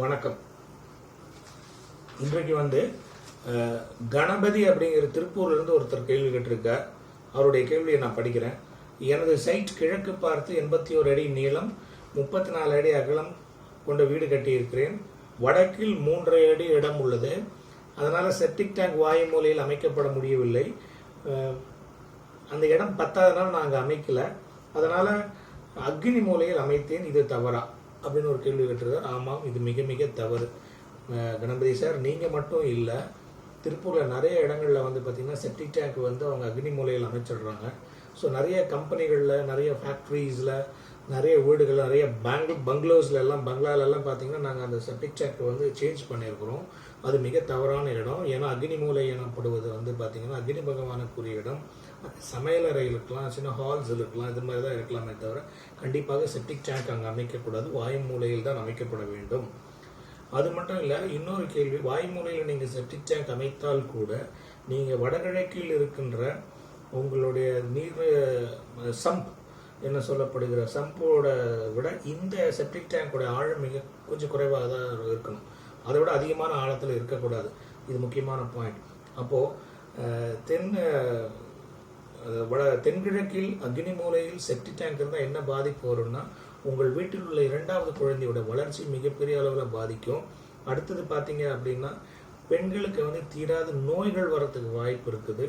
வணக்கம். இன்றைக்கு வந்து கணபதி அப்படிங்கிற திருப்பூர்லேருந்து ஒருத்தர் கேள்வி கேட்டிருக்கார். அவருடைய கேள்வியை நான் படிக்கிறேன். எனது சைட் கிழக்கு பார்த்து எண்பத்தி ஒரு அடி நீளம் முப்பத்தி நாலு அடி அகலம் கொண்ட வீடு கட்டியிருக்கிறேன். வடக்கில் மூன்றரை அடி இடம் உள்ளது. அதனால் செப்டிக் டேங்க் வாயு மூலையில் அமைக்கப்பட முடியவில்லை. அந்த இடம் பத்தாதனால நாங்கள் அமைக்கல. அதனால் அக்னி மூலையில் அமைத்தேன். இது தவறா. அப்படின்னு ஒரு கேள்வி கேட்டிருக்காரு ஆமாம் இது மிக மிக தவறு. கணபதி சார் நீங்கள் மட்டும் இல்லை திருப்பூரில் நிறைய இடங்களில் வந்து பார்த்திங்கன்னா செப்டிக் டேங்க் வந்து அவங்க அக்னி மூலையில் அமைச்சிடுறாங்க. ஸோ நிறைய கம்பெனிகளில் நிறைய ஃபேக்ட்ரிஸில் நிறைய வீடுகள் நிறைய பேங்க் பங்களோஸ்ல எல்லாம் பங்களாலெல்லாம் பார்த்தீங்கன்னா நாங்கள் அந்த செப்டிக் டேங்க் வந்து சேஞ்ச் பண்ணியிருக்கிறோம். அது மிக தவறான இடம். ஏன்னா அக்னி மூலை எனப்படுவது வந்து பார்த்திங்கன்னா அக்னி பகவானுக்குரிய இடம். சமையலறை இருக்கலாம் சின்ன ஹால்ஸ் இருக்கலாம் இது மாதிரி தான் இருக்கலாமே தவிர கண்டிப்பாக செப்டிக் டேங்க் அங்கே அமைக்கக்கூடாது. வாயு மூலையில் தான் அமைக்கப்பட வேண்டும். அது மட்டும் இல்லை இன்னொரு கேள்வி வாயு மூலையில் நீங்கள் செப்டிக் டேங்க் அமைத்தால் கூட நீங்கள் வடகிழக்கில் இருக்கின்ற உங்களுடைய நீர் சம்ப் என்ன சொல்லப்படுகிற சம்போட விட இந்த செப்டிக் டேங்கோட ஆழம் மிக கொஞ்சம் குறைவாக தான் இருக்கணும். அதை விட அதிகமான ஆழத்தில் இருக்கக்கூடாது. இது முக்கியமான பாயிண்ட் அப்போது தென் வட தென்கிழக்கில் அக்னி மூலையில் செப்டிக் டேங்க் இருந்தால் என்ன பாதிப்பு வரும்னா உங்கள் வீட்டில் உள்ள இரண்டாவது குழந்தையோட வளர்ச்சி மிகப்பெரிய அளவில் பாதிக்கும். அடுத்தது பார்த்தீங்க அப்படின்னா பெண்களுக்கு வந்து தீராத நோய்கள் வரத்துக்கு வாய்ப்பு இருக்குது.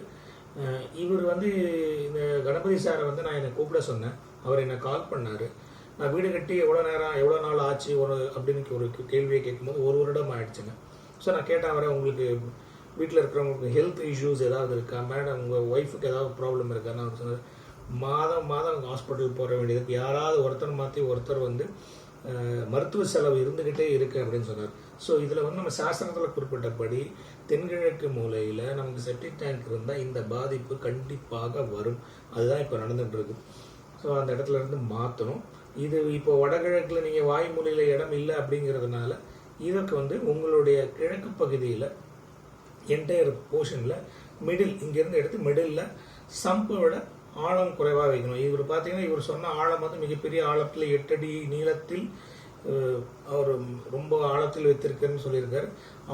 இவர் வந்து இந்த கணபதி சாரை வந்து நான் என்னை கூப்பிட சொன்னேன். அவர் என்னை கால் பண்ணார். நான் வீடு கட்டி எவ்வளோ நேரம் எவ்வளோ நாள் ஆச்சு ஒரு அப்படின்னு ஒரு கேள்வியை கேட்கும்போது ஒரு வருடம் ஆயிடுச்சுங்க. ஸோ நான் கேட்டேன் அவரை உங்களுக்கு வீட்டில் இருக்கிறவங்களுக்கு ஹெல்த் இஷ்யூஸ் ஏதாவது இருக்கா? மேடம் உங்கள் ஒய்ஃபுக்கு ஏதாவது ப்ராப்ளம் இருக்கான்னு அவர் சொன்னார். மாதம் மாதம் ஹாஸ்பிட்டல் போக வேண்டியது யாராவது ஒருத்தர் மாற்றி ஒருத்தர் வந்து மருத்துவ செலவு இருந்துக்கிட்டே இருக்கு அப்படின்னு சொன்னார். ஸோ இதில் வந்து நம்ம சாஸ்திரத்தில் குறிப்பிட்டபடி தென்கிழக்கு மூலையில் நமக்கு செப்டிக் டேங்க் இருந்தால் இந்த பாதிப்பு கண்டிப்பாக வரும். அதுதான் இப்போ நடந்துட்டு இருக்கு ஸோ அந்த இடத்துல இருந்து மாற்றணும் இது இப்போ வடகிழக்கில் நீங்கள் வாய்மொழியில் இடம் இல்லை அப்படிங்கிறதுனால இதற்கு வந்து உங்களுடைய கிழக்கு பகுதியில் என்டையர் போர்ஷனில் மிடில் இங்கேருந்து எடுத்து மிடில் சம்பை விட ஆழம் குறைவாக வைக்கணும். இவர் பார்த்தீங்கன்னா இவர் சொன்ன ஆழம் வந்து மிகப்பெரிய ஆழத்தில் எட்டடி நீளத்தில் அவர் ரொம்ப ஆழத்தில் வைத்திருக்கேன்னு சொல்லியிருக்காரு.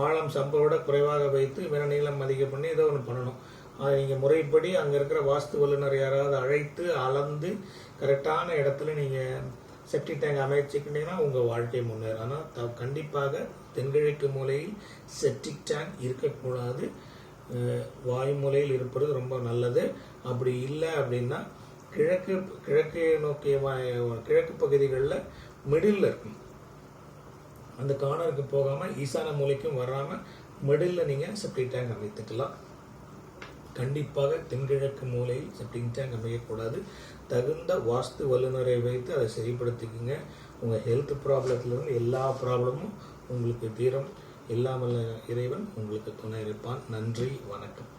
ஆழம் சம்பை விட குறைவாக வைத்து வேற நீளம் அதிகம் பண்ணி ஏதோ ஒன்று பண்ணணும். அதை நீங்கள் முறைப்படி அங்கே இருக்கிற வாஸ்து வல்லுநர் யாராவது அழைத்து அளந்து கரெக்டான இடத்துல நீங்கள் செப்டிக் டேங்க் அமைச்சிக்கிட்டீங்கன்னா உங்கள் வாழ்க்கை முன்னேறும். ஆனால் த கண்டிப்பாக தென்கிழக்கு மூலையில் செப்டிக் டேங்க் இருக்கக்கூடாது. வாய்மூலையில் இருப்பது ரொம்ப நல்லது. அப்படி இல்லை அப்படின்னா கிழக்கு கிழக்கு நோக்கிய கிழக்கு பகுதிகளில் மிடில் இருக்கும். அந்த கார்னருக்கு போகாமல் ஈசான மூலைக்கும் வராமல் மிடில் நீங்கள் செப்டிக் டேங்க் அமைத்துக்கலாம். கண்டிப்பாக தென்கிழக்கு மூலையில் செப்டிக் டேங்க் அமையக்கூடாது. தகுந்த வாஸ்து வல்லுநரை வைத்து அதை சரிப்படுத்திக்கங்க. உங்கள் ஹெல்த் ப்ராப்ளத்துலேருந்து எல்லா ப்ராப்ளமும் உங்களுக்கு தீரம். இல்லாமல் இறைவன் உங்களுக்கு துணை இருப்பான். நன்றி வணக்கம்.